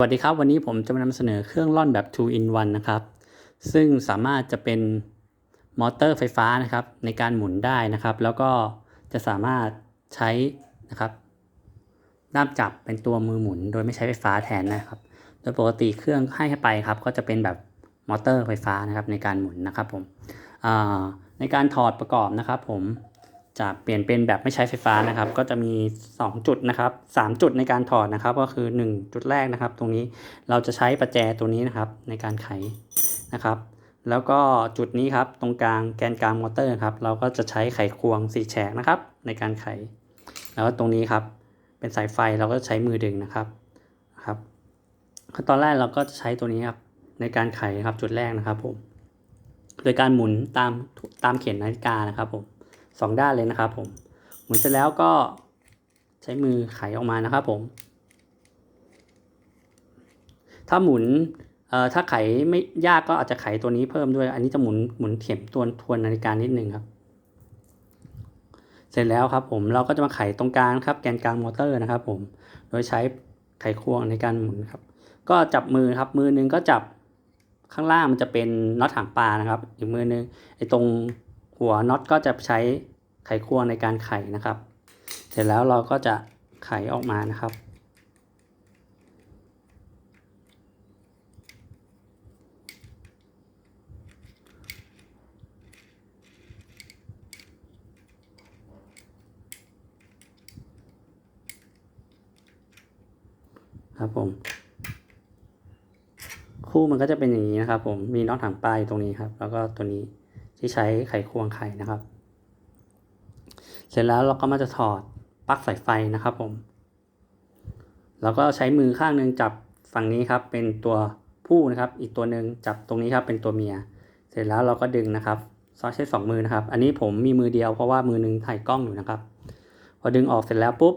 สวัสดีครับ วันนี้ผมจะมานำเสนอเครื่องร่อนแบบ 2 in 1 นะครับ ซึ่งสามารถจะเป็นมอเตอร์ไฟฟ้านะครับ ในการหมุนได้นะครับ แล้วก็จะสามารถใช้นะครับด้ามจับเป็นตัวมือหมุน โดยไม่ใช้ไฟฟ้าแทนนะครับ โดยปกติเครื่องให้ไปครับ ก็จะเป็นแบบมอเตอร์ไฟฟ้านะครับในการหมุนนะครับผมในการถอดประกอบนะครับผม จะเปลี่ยนเป็นแบบไม่ใช้ไฟฟ้านะครับ ก็จะมี 2 จุดนะครับ 3 จุดในการถอดนะครับ ก็คือ 1 จุดแรกนะครับ ตรงนี้เราจะใช้ประแจตัวนี้นะครับ ในการไขนะครับ แล้วก็จุดนี้ครับตรงกลางแกนกลางมอเตอร์ครับ เราก็จะใช้ไขควงสี่แฉกนะครับ ในการไข แล้วก็ตรงนี้ครับเป็นสายไฟเราก็ใช้มือดึงนะครับครับขั้นตอนแรกเราก็จะใช้ตัวนี้ครับในการไขครับจุดแรกนะครับผมโดยการหมุนตามตามเข็มนาฬิกานะครับผม สองด้านเลยนะครับผมหมุนเสร็จแล้วก็ใช้มือไขออกมานะครับผม ถ้าหมุนเอ่อถ้าไขไม่ยากก็อาจจะไขตัวนี้เพิ่มด้วย อันนี้จะหมุนหมุนเข็มตัวทวนนาฬิกานิดนึงครับ เสร็จแล้วครับผมเราก็จะมาไขตรงกลางครับแกนกลางมอเตอร์นะครับ ผม โดยใช้ไขควงในการหมุนครับ ก็จับมือครับมือหนึงก็จับข้างล่างมันจะเป็นน็อตหางปลานะครับ อีกมือหนึงไอ้ตรง หัวน็อตก็จะใช้ไขควงในการไขนะครับ เสร็จแล้วเราก็จะไขออกมานะครับ ครับผม คู่มันก็จะเป็นอย่างนี้นะครับผม มีน็อตหางปลายตรงนี้ครับ แล้วก็ตัวนี้ ที่ใช้ไขควงไขนะครับ เสร็จแล้วเราก็มาจะถอดปลั๊กสายไฟนะครับผม แล้วก็ใช้มือข้างหนึ่งจับฝั่งนี้ครับ เป็นตัวผู้นะครับ อีกตัวหนึ่งจับตรงนี้ครับเป็นตัวเมีย เสร็จแล้วเราก็ดึงนะครับซอใช้สองมือนะครับ อันนี้ผมมีมือเดียวเพราะว่ามือหนึ่งถ่ายกล้องอยู่นะครับ พอดึงออกเสร็จแล้วปุ๊บ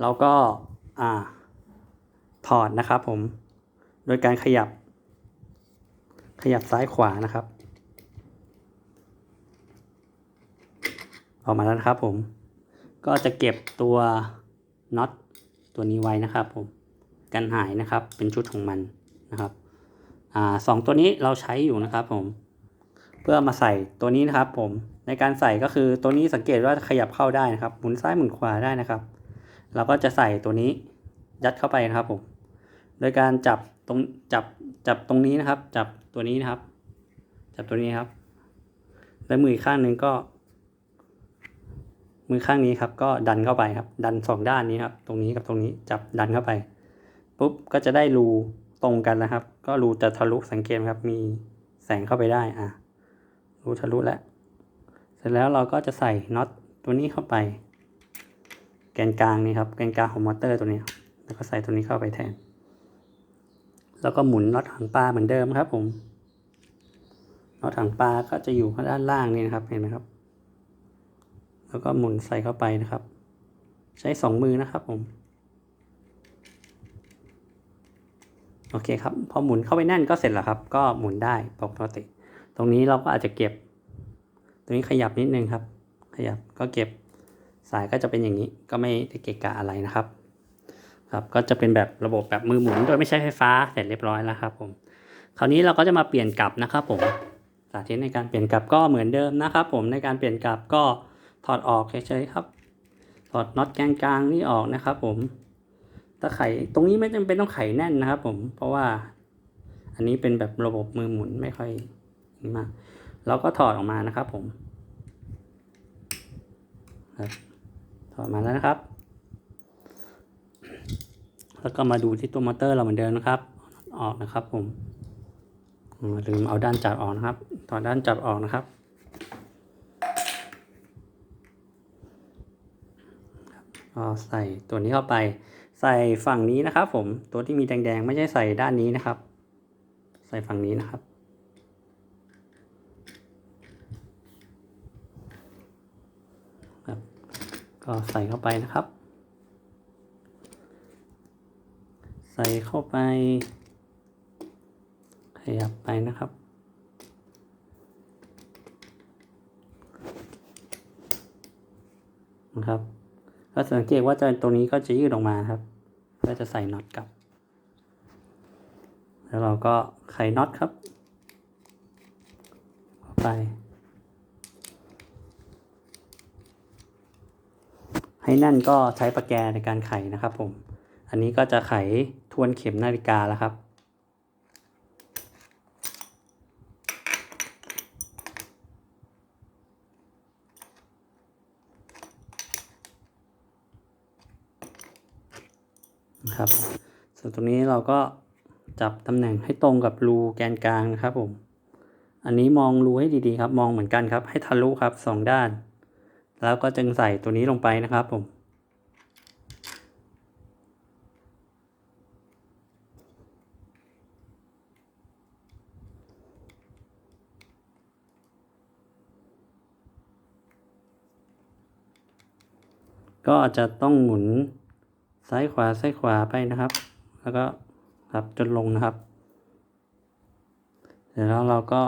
เราก็อ่าถอดนะครับผม โดยการขยับ ขยับซ้ายขวานะครับ ออกมาแล้วนะครับผม ก็จะเก็บตัวน็อตตัวนี้ไว้นะครับผมกันหายนะครับเป็นชุดของมันนะครับอ่าสองตัวนี้เราใช้อยู่นะครับผม เพื่อมาใส่ตัวนี้นะครับผมในการใส่ก็คือตัวนี้สังเกตว่าขยับเข้าได้นะครับ หมุนซ้ายหมุนขวาได้นะครับ เราก็จะใส่ตัวนี้ยัดเข้าไปนะครับผม โดยการจับตรงจับจับตรงนี้นะครับ จับตัวนี้นะครับ จับตัวนี้ครับ แล้วมืออีกข้างหนึ่งก็ มือข้างนี้ครับก็ดันเข้าไปครับ ดันสองด้านนี้ครับตรงนี้กับตรงนี้จับดันเข้าไปปุ๊บก็จะได้รูตรงกันนะครับ ก็รูจะทะลุสังเกตครับ มีแสงเข้าไปได้อะรูทะลุแล้วเสร็จแล้วเราก็จะใส่น็อตตัวนี้เข้าไป แกนกลางนี่ครับแกนกลางของมอเตอร์ตัวนี้ แล้วก็ใส่ตัวนี้เข้าไปแทน แล้วก็หมุนน็อตหางปลาเหมือนเดิมครับผมน็อตหางปลาก็จะอยู่ข้างด้านล่างนี่นะครับเห็นไหมครับ แล้วก็หมุนใส่เข้าไปนะครับ ใช้สองมือนะครับผมโอเคครับพอหมุนเข้าไปแน่นก็เสร็จแล้วครับ ก็หมุนได้ปกติ ตรงนี้เราก็อาจจะเก็บ ตรงนี้ขยับนิดนึงครับ ขยับก็เก็บสายก็จะเป็นอย่างนี้ก็ไม่ได้เกะกะอะไรนะครับ ครับก็จะเป็นแบบระบบแบบมือหมุนโดยไม่ใช้ไฟฟ้าเสร็จเรียบร้อยแล้วครับผมคราวนี้เราก็จะมาเปลี่ยนกลับนะครับผมสาธิตในการเปลี่ยนกลับก็เหมือนเดิมนะครับ ผมในการเปลี่ยนกลับก็ ถอดออกเฉยๆครับ ถอดน็อตแกนกลางนี่ออกนะครับ ผมถ้าไขตรงนี้ไม่จำเป็นต้องไขแน่นนะครับ ผม เพราะว่า อันนี้เป็นแบบระบบมือหมุนไม่ค่อยมากเราก็ถอดออกมานะครับ ผมถอดมาแล้วนะครับ แล้วก็มาดูที่ตัวมอเตอร์เราเหมือนเดิมนะครับ ออกนะครับ ผมอืมลืมเอาด้านจับออกนะครับ ถอดด้านจับออกนะครับ ก็ใส่ตัวนี้เข้าไป ใส่ฝั่งนี้นะครับ ผมตัวที่มีแดงๆ ไม่ใช่ใส่ด้านนี้นะครับ ใส่ฝั่งนี้นะครับครับก็ใส่เข้าไปนะครับ ใส่เข้าไป ขยับไปนะครับนะครับ ก็สังเกตว่าจะตรงนี้ก็จะยืดออกมาครับ ก็จะใส่น็อตกลับ แล้วเราก็ไขน็อตครับไป ให้แน่นก็ใช้ประแกในการไขนะครับผม อันนี้ก็จะไขทวนเข็มนาฬิกาแล้วครับ นะครับ ส่วนตรงนี้เราก็จับตำแหน่งให้ตรงกับรูแกนกลางนะครับผม อันนี้มองรูให้ดีๆครับ มองเหมือนกันครับ ให้ทะลุครับสองด้าน แล้วก็จึงใส่ตัวนี้ลงไปนะครับผม ก็อาจจะต้องหมุน ซ้ายขวาซ้ายขวาไปนะครับ แล้วก็ครับจนลงนะครับเสร็จแล้วเราก็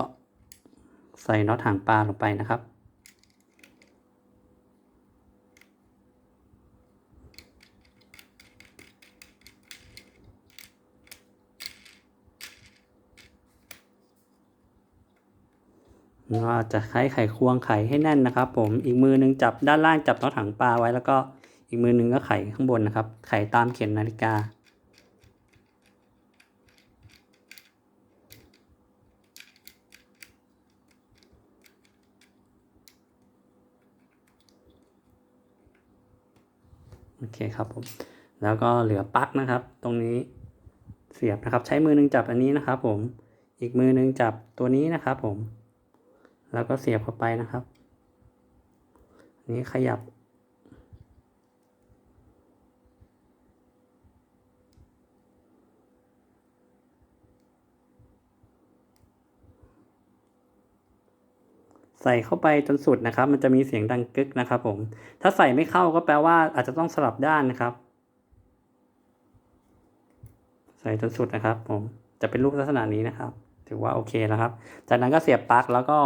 ใส่น็อตหางปลาลงไปนะครับแล้วก็จะใช้ไขควงไขให้แน่นนะครับ ผมอีกมือหนึงจับด้านล่างจับน็อตถังปลาไว้แล้วก็ อีกมือหนึ่งก็ไขข้างบนนะครับ ไขตามเข็มนาฬิกา โอเคครับผม แล้วก็เหลือปลั๊กนะครับ ตรงนี้เสียบนะครับ ใช้มือหนึงจับอันนี้นะครับ ผม อีกมือหนึงจับตัวนี้นะครับ ผม แล้วก็เสียบเข้าไปนะครับนนี้ขยับ ใส่เข้าไปจนสุดนะครับ มันจะมีเสียงดังกึกนะครับผม ถ้าใส่ไม่เข้าก็แปลว่าอาจจะต้องสลับด้านนะครับ ใส่จนสุดนะครับ ผม จะเป็นรูปลักษณะนี้นะครับ ถือว่าโอเคแล้วครับ จากนั้นก็เสียบปลั๊กแล้วก็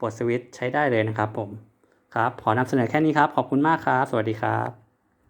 ปลดสวิตช์ใช้ได้เลยนะครับ ผม ครับ ขอนำเสนอแค่นี้ครับ ขอบคุณมากครับ สวัสดีครับ